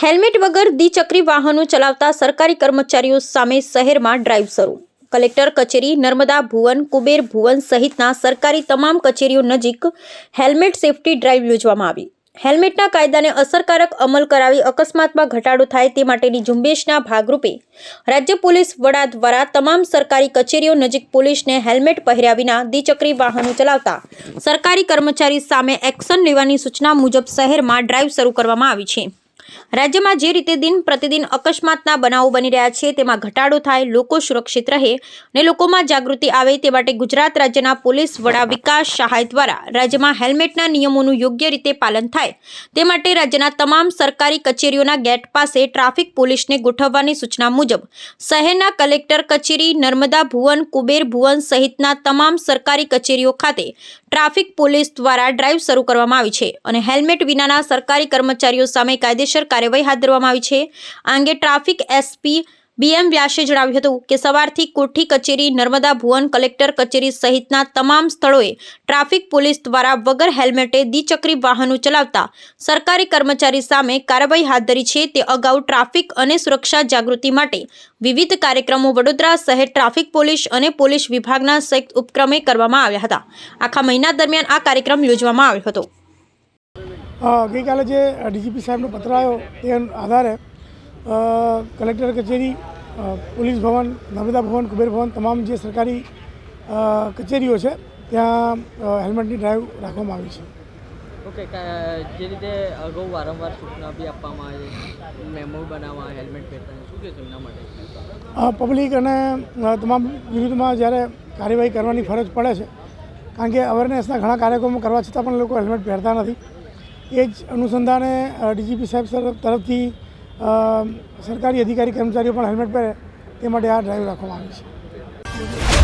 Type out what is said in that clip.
Helmet વગર દ્વિચક્રી વાહનો ચલાવતા સરકારી કર્મચારીઓ સામે શહેરમાં ડ્રાઈવ શરૂ. કલેક્ટર કચેરી, નર્મદા ભુવન, કુબેર ભુવન સહિતના સરકારી તમામ કચેરીઓ નજીક હેલ્મેટ સેફટી ડ્રાઈવ યોજવામાં આવી. હેલ્મેટના કાયદાને અસરકારક અમલ કરાવી અકસ્માતમાં ઘટાડો થાય તે માટેની ઝુંબેશના ભાગરૂપે રાજ્ય પોલીસ વડા દ્વારા તમામ સરકારી કચેરીઓ નજીક પોલીસને હેલ્મેટ પહેર્યા વિના દ્વિચક્રી વાહનો ચલાવતા સરકારી કર્મચારી સામે એક્શન લેવાની સૂચના મુજબ શહેરમાં ડ્રાઈવ શરૂ કરવામાં આવી છે. રાજ્યમાં જે રીતે દિન પ્રતિદિન અકસ્માતના બનાવો બની રહ્યા છે, તેમાં ઘટાડો થાય, લોકો સુરક્ષિત રહે અને લોકોમાં જાગૃતિ આવે તે માટે ગુજરાત રાજ્યના પોલીસ વડા વિકાસ સહાય દ્વારા રાજ્યમાં હેલ્મેટના નિયમોનું યોગ્ય રીતે પાલન થાય તે માટે રાજ્યના તમામ સરકારી કચેરીઓના ગેટ પાસે ટ્રાફિક પોલીસને ગોઠવવાની સૂચના મુજબ શહેરના કલેક્ટર કચેરી, નર્મદા ભુવન, કુબેર ભુવન સહિતના તમામ સરકારી કચેરીઓ ખાતે ટ્રાફિક પોલીસ દ્વારા ડ્રાઈવ શરૂ કરવામાં આવી છે અને હેલ્મેટ વિનાના સરકારી કર્મચારીઓ સામે કાયદેસર કાર્યવાહી હાથ ધરવામાં આવી છે. આ અંગે ટ્રાફિક એસપી બીએમ વ્યાસે જણાવ્યું હતું કે સવારથી કોઠી કચેરી, નર્મદા ભુવન કલેક્ટર કચેરી સહિતના તમામ સ્થળોએ ટ્રાફિક પોલીસ દ્વારા વગર હેલ્મેટે દ્વિચક્રી વાહનો ચલાવતા સરકારી કર્મચારી સામે કાર્યવાહી હાથ ધરી છે. તે અગાઉ ટ્રાફિક અને સુરક્ષા જાગૃતિ માટે વિવિધ કાર્યક્રમો વડોદરા શહેર ટ્રાફિક પોલીસ અને પોલીસ વિભાગના સંયુક્ત ઉપક્રમે કરવામાં આવ્યા હતા. આખા મહિના દરમિયાન આ કાર્યક્રમ યોજવામાં આવ્યો હતો. ગઈકાલે જે ડીજીપી સાહેબનો પત્ર આવ્યો તે આધારે કલેક્ટર કચેરી પોલીસ ભવન નર્મદા ભવન કુબેર ભવન તમામ જે સરકારી કચેરીઓ છે ત્યાં હેલ્મેટની ડ્રાઈવ રાખવામાં આવી છે. ઓકે જે રીતે અગાઉ વારંવાર સૂચના બી આપવામાં આવે મેમો બનાવવા હેલ્મેટ પહેરતા શું કહેશો એમના માટે? પબ્લિક અને તમામ વિરુદ્ધમાં જ્યારે કાર્યવાહી કરવાની ફરજ પડે છે કારણ કે અવેરનેસના ઘણા કાર્યક્રમો કરવા છતાં પણ લોકો હેલ્મેટ પહેરતા નથી. એ જ અનુસંધાને ડીજીપી સાહેબ તરફથી સરકારી અધિકારી કર્મચારીઓ પણ હેલ્મેટ પહેરે તે માટે આ ડ્રાઈવ રાખવામાં આવી છે.